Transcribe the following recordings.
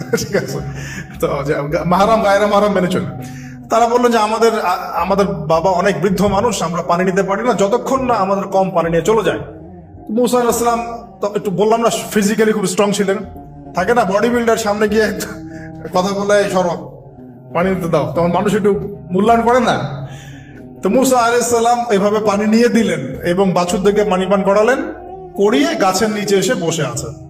ঠিক আছে। তো মাহারাম, গায়রা মাহারাম মেনে চলে তারা বলল যে আমাদের আমাদের বাবা অনেক বৃদ্ধ মানুষ, আমরা পানি নিতে পারি না, যতক্ষণ না আমাদের কম পানি নিয়ে চলে যায়। মুসা তো একটু বললাম না ফিজিক্যালি খুব স্ট্রং ছিলেন। থাকে না বডি বিল্ডার সামনে গিয়ে কথা বলে সরব পানি নিতে দাও। তখন মানুষ একটু মূল্যায়ন করে না। তো মুসা আলাইসাল্লাম এভাবে পানি নিয়ে দিলেন এবং বাছুর বাছুরদেরকে পানি পান করালেন, করিয়ে গাছের নিচে এসে বসে আছেন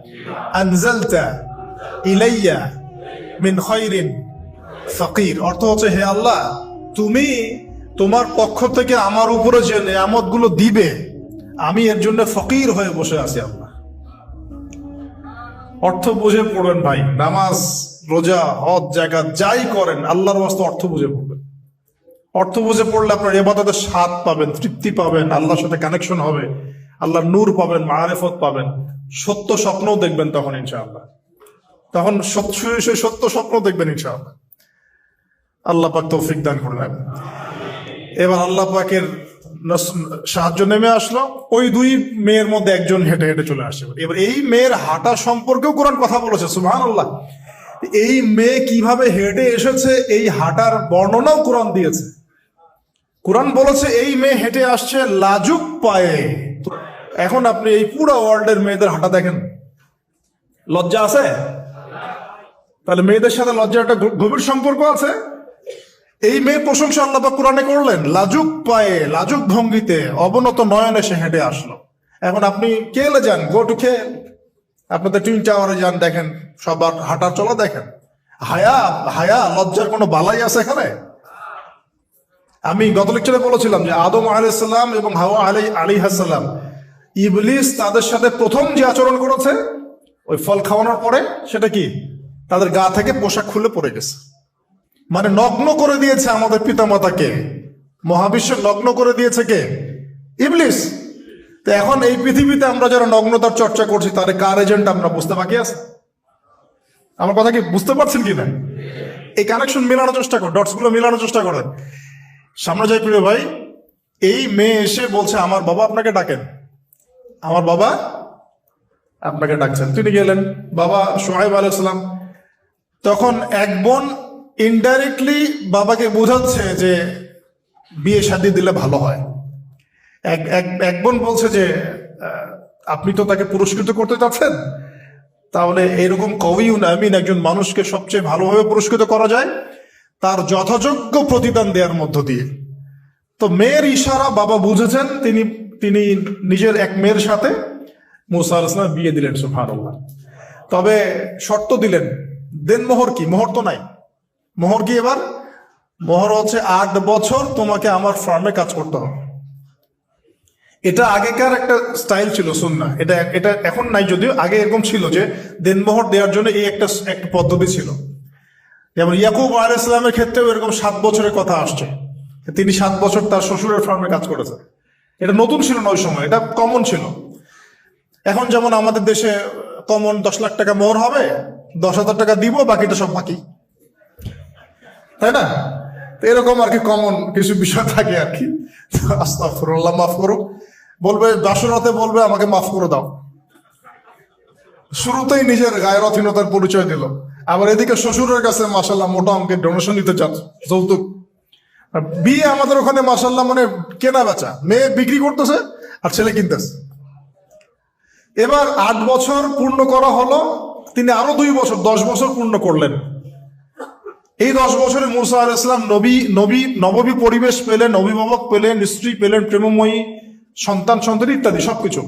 অর্থ তুমি তোমার পক্ষ থেকে আমার উপরে যে দিবে, আমি এর জন্য ফকির হয়ে বসে আছি আল্লাহ। অর্থ বুঝে পড়বেন ভাই, নামাজ, রোজা, হজ জায়গা যাই করেন, আল্লাহর বাস্তে অর্থ বুঝে পড়বেন। অর্থ বুঝে পড়লে আপনার এবাদতের স্বাদ পাবেন, তৃপ্তি পাবেন, আল্লাহর সাথে কানেকশন হবে। আল্লাহর নূর পাবেন, মারেফত পাবেন। সত্য স্বপ্নও দেখবেন তখন, ইনশাআল্লাহ। তখন শুয়ে সত্য স্বপ্ন দেখবেন, ইনশাআল্লাহ। আল্লাহ পাক তৌফিক দান করলেন এবার আল্লাহ পাকের সাহায্য নেমে আসলো। ওই দুই মেয়ের মধ্যে একজন হেঁটে হেঁটে চলে আসে এবার এই মেয়ের হাঁটা সম্পর্কেও কোরআন কথা বলেছে সুবহান আল্লাহ এই মেয়ে কীভাবে হেঁটে এসেছে, এই হাঁটার বর্ণনাও কোরআন দিয়েছে। কোরআন বলেছে, এই মেয়ে হেঁটে আসছে লাজুক পায়ে। এখন আপনি এই পুরো ওয়ার্ল্ডের মেয়েদের হাঁটা দেখেন। লজ্জা আছে? তাহলে মেয়েদের সাথে লজ্জার একটা গভীর সম্পর্ক আছে? এই মেয়ে প্রশংসা আল্লাহ কোরআনে করলেন, লাজুক পায়ে, লাজুক ভঙ্গিতে, অবনত নয়নে সে হেঁটে আসলো। এখন আপনি কেলে যান? গো টু খেল আপনাদের টুইন টাওয়ারে যান, দেখেন, সবার হাঁটা চলা দেখেন। হায়া হায়া, লজ্জার কোনো বালাই আছে এখানে? আমি গত লেকচারে বলেছিলাম যে আদম আলাইসাল্লাম এবং হাওয়া আলী আলী হাসাল্লাম ইবলিস তাদের সাথে প্রথম যে আচরণ করেছে, ওই ফল খাওয়ানোর পরে, সেটা কি? তাদের গা থেকে পোশাক খুলে পড়ে গেছে। মানে নগ্ন করে দিয়েছে আমাদের পিতামাতাকে। মহাবিশ্ব নগ্ন করে দিয়েছে কে? ইবলিস। তো এখন এই পৃথিবীতে আমরা যারা নগ্নতার চর্চা করছি, তাদের কার এজেন্ট আমরা বুঝতে বাকি আছে? আমার কথা কি বুঝতে পারছেন কি না এই কানেকশন মেলানোর চেষ্টা কর ডটসগুলো মেলানোর চেষ্টা করেন। সামনে যাই প্রিয় ভাই, এই মেয়ে এসে বলছে, আমার বাবা আপনাকে ডাকেন। আমার বাবা আপনাকে ডাকছেন। তিনি গেলেন। বাবা সোহাইব আলাইসালাম তখন এক বোন ইনডাইরেক্টলি বাবাকে বোঝাচ্ছে যে বিয়ে শাদি দিলে ভালো হয়। এক এক এক বোন বলছে যে আপনি তো তাকে পুরস্কৃত করতে চাচ্ছেন, তাহলে এরকম কবিউন আমিন একজন মানুষকে সবচেয়ে ভালোভাবে পুরস্কৃত করা যায়, তার যথাযোগ্য প্রতিদান দেওয়ার মধ্য দিয়ে। তো মেয়ের ইশারা বাবা বুঝেছেন, তিনি তিনি নিজের এক মেয়ের সাথে মুসা আল বিয়ে দিলেন সুফানুল্লাহ তবে শর্ত দিলেন, দেন মোহর কি? মোহর তো নাই। মোহর কি এবার? মোহর হচ্ছে আট বছর তোমাকে আমার ফার্মে কাজ করতে হবে। এটা আগেকার একটা স্টাইল ছিল সুন্না এটা এটা এখন নাই যদিও, আগে এরকম ছিল যে দেনমোহর দেওয়ার জন্য এই একটা একটা পদ্ধতি ছিল। যেমন ইয়াকুব আল ইসলামের ক্ষেত্রেও এরকম সাত বছরের কথা আসছে। তিনি সাত বছর তার শ্বশুরের ফার্মে কাজ করেছেন। এটা নতুন ছিল না ওই সময়, এটা কমন ছিল। এখন যেমন আমাদের দেশে কমন দশ লাখ টাকা মোহর হবে, দশ হাজার টাকা দিব, বাকিটা সব বাকি। তাই না? এরকম আর কি কমন কিছু বিষয় থাকে আর কি। আস্তাফরুল্লাহ মাফ করো। বলবে বাসরাতে বলবে, আমাকে মাফ করে দাও। শুরুতেই নিজের গায়ের অধীনতার পরিচয় দিল। আবার এদিকে শ্বশুরের কাছে মাসাল্লাহ মোটা অঙ্কের ডোনেশন নিতে চান, যৌতুক। বিয়ে আমাদের ওখানে মাসাল্লাহ মানে কেনা বেচা। মেয়ে বিক্রি করতেছে আর ছেলে কিনতেছে। এবার আট বছর পূর্ণ করা হলো, তিনি আরও দুই বছর, দশ বছর পূর্ণ করলেন। এই দশ বছরে মুসা আল ইসলাম নবী নবী, নববী পরিবেশ পেলেন, অভিভাবক পেলেন, স্ত্রী পেলেন, প্রেমময়ী সন্তান সন্ততি ইত্যাদি, সবকিছু।